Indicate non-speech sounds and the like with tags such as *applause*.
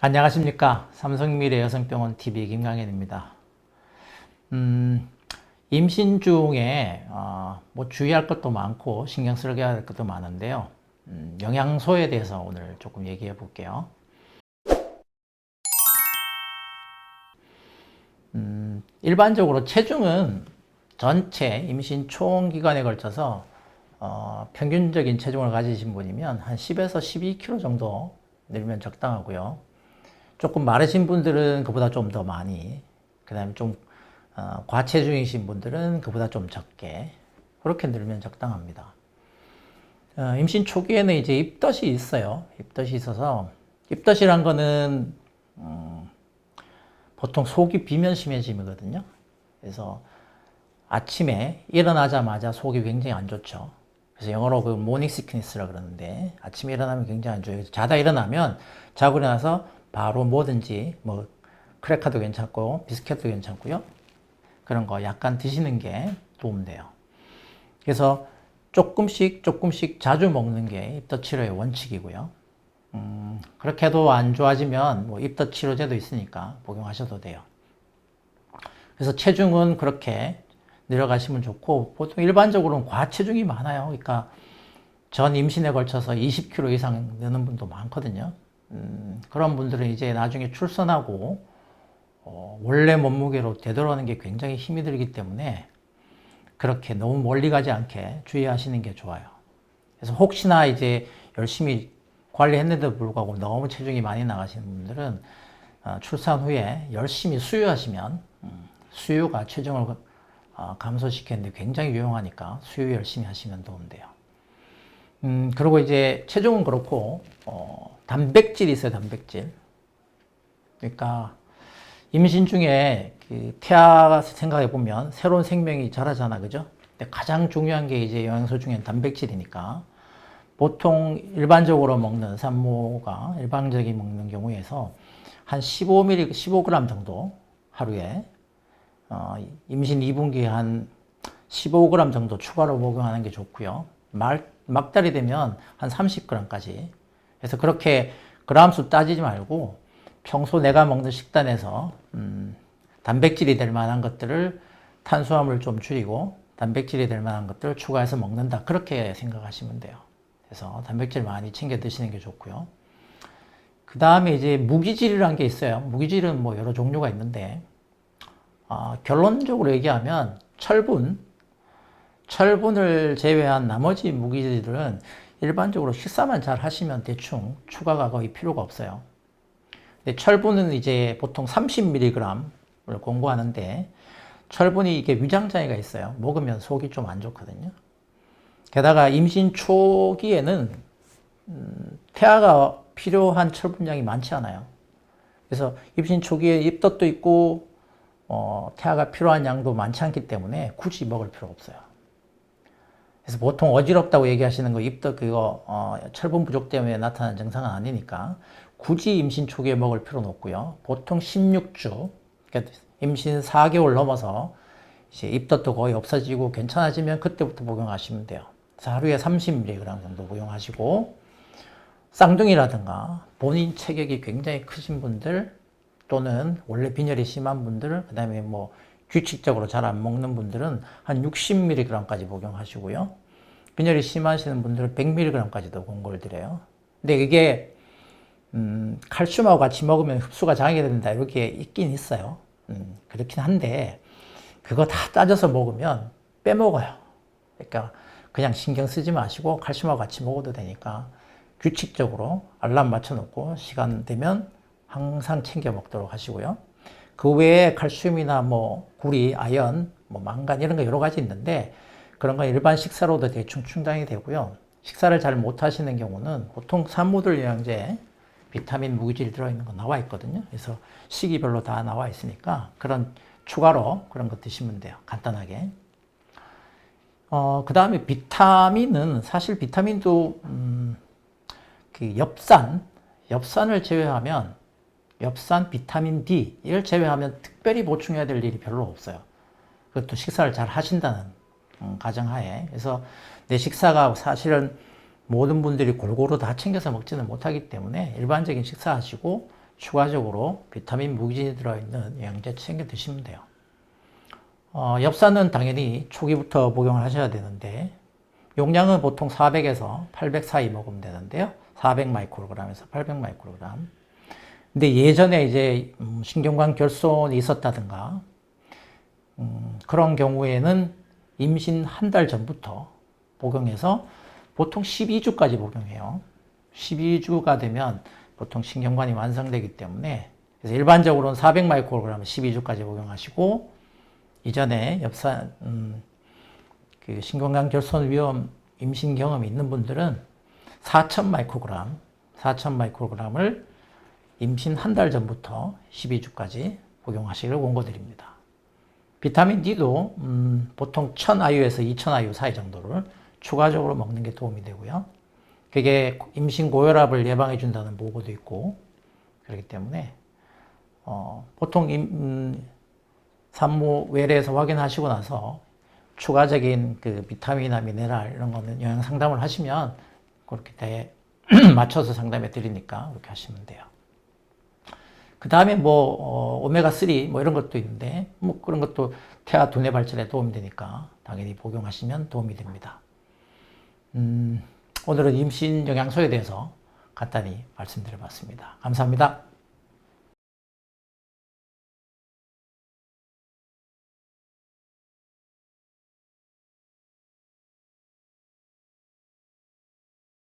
안녕하십니까. 삼성미래 여성병원 TV 김강현입니다. 음, 임신 중에, 어, 뭐 주의할 것도 많고 신경 쓰게 할 것도 많은데요. 음, 영양소에 대해서 오늘 조금 얘기해 볼게요. 음, 일반적으로 체중은 전체 임신 총 기간에 걸쳐서 어, 평균적인 체중을 가지신 분이면 한 10에서 12kg 정도 늘면 적당하고요. 조금 마르신 분들은 그보다 좀 더 많이, 그 다음에 좀 어, 과체중이신 분들은 그보다 좀 적게 그렇게 늘면 적당합니다. 어, 임신 초기에는 이제 입덧이 있어요. 입덧이 있어서 입덧이란 거는 음, 보통 속이 비면 심해짐이거든요. 그래서 아침에 일어나자마자 속이 굉장히 안 좋죠. 그래서 영어로 그 모닝 시크니스라 그러는데 아침에 일어나면 굉장히 안 좋아요. 자다 일어나면 자고 일어나서 바로 뭐든지 뭐 크래커도 괜찮고 비스켓도 괜찮고요. 그런 거 약간 드시는 게 도움돼요. 그래서 조금씩 조금씩 자주 먹는 게 입덧 치료의 원칙이고요. 음, 그렇게 해도 안 좋아지면 뭐 입덧 치료제도 있으니까 복용하셔도 돼요. 그래서 체중은 그렇게 내려가시면 좋고 보통 일반적으로는 과체중이 많아요. 그러니까 전 임신에 걸쳐서 20kg 이상 느는 분도 많거든요. 음, 그런 분들은 이제 나중에 출산하고 어, 원래 몸무게로 되돌아오는 게 굉장히 힘이 들기 때문에 그렇게 너무 멀리 가지 않게 주의하시는 게 좋아요. 그래서 혹시나 이제 열심히 관리했는데도 불구하고 너무 체중이 많이 나가시는 분들은 어, 출산 후에 열심히 수유하시면 음, 수유가 체중을 어, 감소시키는데 굉장히 유용하니까 수유 열심히 하시면 도움돼요. 음, 그리고 이제 체중은 그렇고 어, 단백질이 있어요, 단백질. 그러니까 임신 중에 그 태아 생각해 보면 새로운 생명이 자라잖아, 그죠? 근데 가장 중요한 게 이제 영양소 중엔 단백질이니까 보통 일반적으로 먹는 산모가 일반적인 먹는 경우에서 한 15mg, 15g 정도 하루에 어, 임신 2분기에 한 15g 정도 추가로 복용하는 게 좋고요. 말, 막달이 되면 한 30g까지. 그래서 그렇게 그람수 따지지 말고 평소 내가 먹는 식단에서 음, 단백질이 될 만한 것들을 탄수화물 좀 줄이고 단백질이 될 만한 것들을 추가해서 먹는다. 그렇게 생각하시면 돼요. 그래서 단백질 많이 챙겨 드시는 게 좋고요. 그 다음에 이제 무기질이라는 게 있어요. 무기질은 뭐 여러 종류가 있는데 어, 결론적으로 얘기하면 철분, 철분을 제외한 나머지 무기질들은 일반적으로 식사만 잘 하시면 대충 추가가 거의 필요가 없어요. 근데 철분은 이제 보통 30mg을 공부하는데 철분이 이게 위장장애가 있어요. 먹으면 속이 좀 안 좋거든요. 게다가 임신 초기에는 음, 태아가 필요한 철분량이 많지 않아요. 그래서 임신 초기에 입덧도 있고 어, 태아가 필요한 양도 많지 않기 때문에 굳이 먹을 필요가 없어요. 그래서 보통 어지럽다고 얘기하시는 거 입덧 그거 어, 철분 부족 때문에 나타나는 증상은 아니니까 굳이 임신 초기에 먹을 필요는 없고요. 보통 16주 그러니까 임신 4개월 넘어서 이제 입덧도 거의 없어지고 괜찮아지면 그때부터 복용하시면 돼요. 그래서 하루에 30mg 정도 복용하시고 쌍둥이라든가 본인 체격이 굉장히 크신 분들 또는 원래 빈혈이 심한 분들, 그 다음에 뭐 규칙적으로 잘 안 먹는 분들은 한 60mg까지 복용하시고요. 빈혈이 심하시는 분들은 100mg까지도 권고를 드려요. 근데 이게 음, 칼슘하고 같이 먹으면 흡수가 장애가 된다 이렇게 있긴 있어요. 음, 그렇긴 한데 그거 다 따져서 먹으면 빼먹어요. 그러니까 그냥 신경 쓰지 마시고 칼슘하고 같이 먹어도 되니까 규칙적으로 알람 맞춰놓고 시간 되면 항상 챙겨 먹도록 하시고요. 그 외에 칼슘이나 뭐 구리, 아연, 뭐 망간 이런 거 여러 가지 있는데 그런 건 일반 식사로도 대충 충당이 되고요. 식사를 잘 못 하시는 경우는 보통 산모들 영양제 비타민 무기질이 들어있는 거 나와 있거든요. 그래서 시기별로 다 나와 있으니까 그런 추가로 그런 거 드시면 돼요. 간단하게. 어, 그 다음에 비타민은 사실 비타민도 음, 그 엽산, 엽산을 제외하면 엽산, 비타민 D 이걸 제외하면 특별히 보충해야 될 일이 별로 없어요. 그것도 식사를 잘 하신다는 음, 가정하에 그래서 내 식사가 사실은 모든 분들이 골고루 다 챙겨서 먹지는 못하기 때문에 일반적인 식사하시고 추가적으로 비타민 무기질이 들어있는 영양제 챙겨 드시면 돼요. 어, 엽산은 당연히 초기부터 복용을 하셔야 되는데 용량은 보통 400에서 800 사이 먹으면 되는데요. 400 마이크로그램에서 800 마이크로그램. 근데 예전에 이제 음, 신경관 결손이 있었다든가 음, 그런 경우에는 임신 한 달 전부터 복용해서 보통 12주까지 복용해요. 12주가 되면 보통 신경관이 완성되기 때문에 그래서 일반적으로는 400 마이크로그램 12주까지 복용하시고 이전에 엽산 음, 그 신경관 결손 위험 임신 경험이 있는 분들은 4,000 마이크로그램, 4,000 마이크로그램을 임신 한 달 전부터 12주까지 복용하시기를 권고드립니다. 비타민 D도 음, 보통 1000IU에서 2000IU 사이 정도를 추가적으로 먹는 게 도움이 되고요. 그게 임신 고혈압을 예방해 준다는 보고도 있고 그렇기 때문에 어, 보통 임, 음, 산모 외래에서 확인하시고 나서 추가적인 그 비타민이나 미네랄 이런 거는 영양 상담을 하시면 그렇게 대 *clears throat* 맞춰서 상담해 드리니까 그렇게 하시면 돼요. 그 다음에 뭐 어, 오메가 3 뭐 이런 것도 있는데 뭐 그런 것도 태아 두뇌 발전에 도움이 되니까 당연히 복용하시면 도움이 됩니다. 음, 오늘은 임신 영양소에 대해서 간단히 말씀드려봤습니다. 감사합니다.